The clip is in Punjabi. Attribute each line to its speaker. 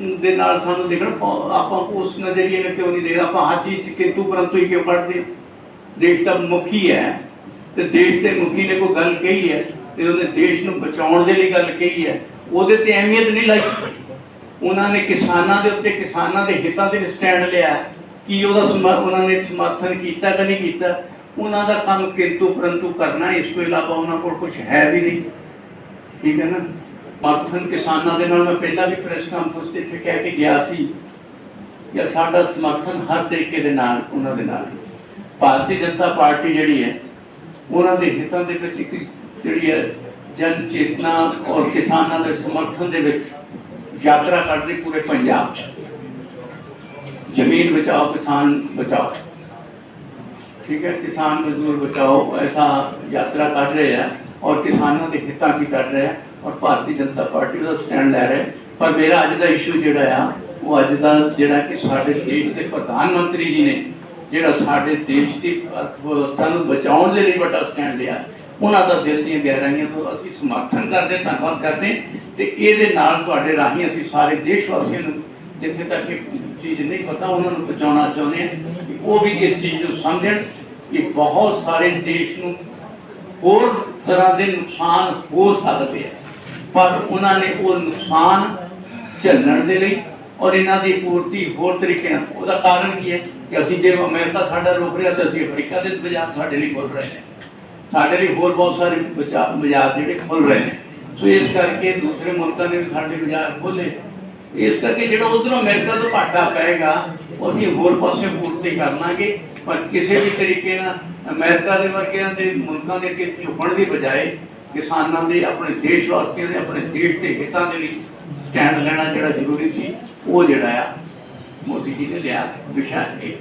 Speaker 1: ਦੇ ਨਾਲ ਸਾਨੂੰ ਦੇਖਣਾ, ਆਪਾਂ ਉਸ ਨਜ਼ਰੀਏ ਨਾਲ ਕਿਉਂ ਨਹੀਂ ਦੇਖਦੇ? ਆਪਾਂ ਹਰ ਚੀਜ਼ ਕਿੰਤੂ ਪਰੰਤੂ ਹੀ ਕਿਉਂ ਪੜ੍ਹਦੇ? ਦੇਸ਼ ਦਾ ਮੁਖੀ ਹੈ ਤੇ ਦੇਸ਼ ਦੇ ਮੁਖੀ ਨੇ ਕੋਈ ਗੱਲ ਕਹੀ ਹੈ ਤੇ ਉਹਨੇ ਦੇਸ਼ ਨੂੰ ਬਚਾਉਣ ਦੇ ਲਈ ਗੱਲ ਕਹੀ ਹੈ। ਉਹਦੇ ਤੇ ਅਹਿਮੀਅਤ ਨਹੀਂ ਲਾਈ। ਉਹਨਾਂ ਨੇ ਕਿਸਾਨਾਂ ਦੇ ਉੱਤੇ, ਕਿਸਾਨਾਂ ਦੇ ਹਿੱਤਾਂ ਦੇ ਸਟੈਂਡ ਲਿਆ। ਕਿ ਉਹਦਾ ਸਮਰ- ਉਹਨਾਂ ਨੇ ਸਮਰਥਨ ਕੀਤਾ ਕਿ ਨਹੀਂ ਕੀਤਾ? ਉਹਨਾਂ ਦਾ ਕੰਮ ਕਿੰਤੂ ਪਰੰਤੂ ਕਰਨਾ ਇਸ ਤੋਂ ਇਲਾਵਾ ਉਹਨਾਂ ਕੋਲ ਕੁਝ ਹੈ ਵੀ ਨਹੀਂ। ਠੀਕ ਹੈ ਨਾ? ਸਮਰਥਨ ਕਿਸਾਨਾਂ ਦੇ ਨਾਲ ਮੈਂ ਪਹਿਲਾਂ ਵੀ ਪ੍ਰੈਸ ਕਾਨਫਰੰਸ ਤੇ ਇੱਥੇ ਕਹਿ ਕੇ ਗਿਆ ਸੀ ਕਿ ਸਾਡਾ ਸਮਰਥਨ ਹਰ ਤਰੀਕੇ ਦੇ ਨਾਲ, ਉਹਨਾਂ ਦੇ ਨਾਲ ਭਾਰਤੀ ਜਨਤਾ ਪਾਰਟੀ ਜਿਹੜੀ ਹੈ, ਉਹਨਾਂ ਦੇ ਹਿੱਤਾਂ ਦੇ ਵਿੱਚ ਇੱਕ ਜਿਹੜੀ ਹੈ ਜਨ ਚੇਤਨਾ ਔਰ ਕਿਸਾਨਾਂ ਦੇ ਸਮਰਥਨ ਦੇ ਵਿੱਚ ਯਾਤਰਾ ਕਰਦੀ ਪੂਰੇ ਪੰਜਾਬ 'ਚ। ਜ਼ਮੀਨ ਬਚਾਓ, ਕਿਸਾਨ ਬਚਾਓ। ਠੀਕ ਹੈ, ਕਿਸਾਨ ਮਜ਼ਦੂਰ ਬਚਾਓ, ਐਸਾ ਯਾਤਰਾ ਕਰ ਰਹੇ ਆ ਔਰ ਕਿਸਾਨਾਂ ਦੇ ਹਿੱਤਾਂ 'ਚ ਕਰ ਰਹੇ ਆ। ਔਰ ਭਾਰਤੀ ਜਨਤਾ ਪਾਰਟੀ ਦਾ ਸਟੈਂਡ ਲੈ ਰਹੇ। ਪਰ ਮੇਰਾ ਅੱਜ ਦਾ ਇਸ਼ੂ ਜਿਹੜਾ ਆ, ਉਹ ਅੱਜ ਦਾ ਜਿਹੜਾ ਕਿ ਸਾਡੇ ਦੇਸ਼ ਦੇ ਪ੍ਰਧਾਨ ਮੰਤਰੀ ਜੀ ਨੇ, ਜਿਹੜਾ ਸਾਡੇ ਦੇਸ਼ ਦੀ ਅਰਥ ਵਿਵਸਥਾ ਨੂੰ ਬਚਾਉਣ ਦੇ ਲਈ ਵੱਡਾ ਸਟੈਂਡ ਲਿਆ, ਉਹਨਾਂ ਦਾ ਦਿਲ ਦੀਆਂ ਗਹਿਰਾਈਆਂ ਤੋਂ ਅਸੀਂ ਸਮਰਥਨ ਕਰਦੇ ਧੰਨਵਾਦ ਕਰਦੇ ਤੇ ਇਹਦੇ ਨਾਲ ਤੁਹਾਡੇ ਰਾਹੀਂ ਅਸੀਂ ਸਾਰੇ ਦੇਸ਼ ਵਾਸੀਆਂ ਨੂੰ, ਜਿੱਥੇ ਤੱਕ ਇਹ ਚੀਜ਼ ਨਹੀਂ ਪਤਾ, ਉਹਨਾਂ ਨੂੰ ਪਹੁੰਚਾਉਣਾ ਚਾਹੁੰਦੇ ਹਾਂ ਕਿ ਉਹ ਵੀ ਇਸ ਚੀਜ਼ ਨੂੰ ਸਮਝਣ ਕਿ ਬਹੁਤ ਸਾਰੇ ਦੇਸ਼ ਨੂੰ ਹੋਰ ਤਰ੍ਹਾਂ ਦੇ ਨੁਕਸਾਨ ਹੋ ਸਕਦੇ ਆ। ਪਰ ਉਹਨਾਂ ਨੇ ਉਹ ਨੁਕਸਾਨ ਝੱਲਣ ਦੇ ਲਈ ਔਰ ਇਹਨਾਂ ਦੀ ਪੂਰਤੀ ਹੋਰ ਤਰੀਕੇ ਨਾਲ। ਉਹਦਾ ਕਾਰਨ ਕੀ ਹੈ ਕਿ ਅਸੀਂ ਜੇ ਅਮਰੀਕਾ ਸਾਡਾ ਰੋਕ ਰਿਹਾ ਤਾਂ ਅਸੀਂ ਅਫਰੀਕਾ ਦੇ ਬਾਜ਼ਾਰ ਸਾਡੇ ਲਈ ਖੁੱਲ ਰਹੇ ਨੇ। ਸਾਡੇ ਲਈ ਹੋਰ ਬਹੁਤ ਸਾਰੇ ਬਾਜ਼ਾਰ ਜਿਹੜੇ ਖੁੱਲ ਰਹੇ ਨੇ। ਸੋ ਇਸ ਕਰਕੇ ਦੂਸਰੇ ਮੁਲਕਾਂ ਨੇ ਵੀ ਸਾਡੇ ਬਾਜ਼ਾਰ ਖੋਲੇ ਇਸ ਕਰਕੇ ਜਿਹੜਾ ਉਧਰੋਂ ਅਮਰੀਕਾ ਤੋਂ ਘਾਟਾ ਪਏਗਾ ਅਸੀਂ ਹੋਰ ਪਾਸੇ ਪੂਰਤੀ ਕਰ ਲਾਂਗੇ ਪਰ ਕਿਸੇ ਵੀ ਤਰੀਕੇ ਨਾਲ ਅਮਰੀਕਾ ਦੇ ਵਰਗਿਆਂ ਦੇ ਮੁਲਕਾਂ ਦੇ ਅੱਗੇ ਝੁਕਣ ਦੀ ਬਜਾਏ ਕਿਸਾਨਾਂ ਦੇ, ਆਪਣੇ ਦੇਸ਼ ਵਾਸਤੇ ਦੇ, ਆਪਣੇ ਦੇਸ਼ ਦੇ ਹਿੱਤਾਂ ਦੇ ਲਈ ਸਟੈਂਡ ਲੈਣਾ ਜਿਹੜਾ ਜ਼ਰੂਰੀ ਸੀ, ਉਹ ਜਿਹੜਾ ਆ ਮੋਦੀ ਜੀ ਨੇ ਲਿਆ, ਵਿਸ਼ਾ ਇਹ।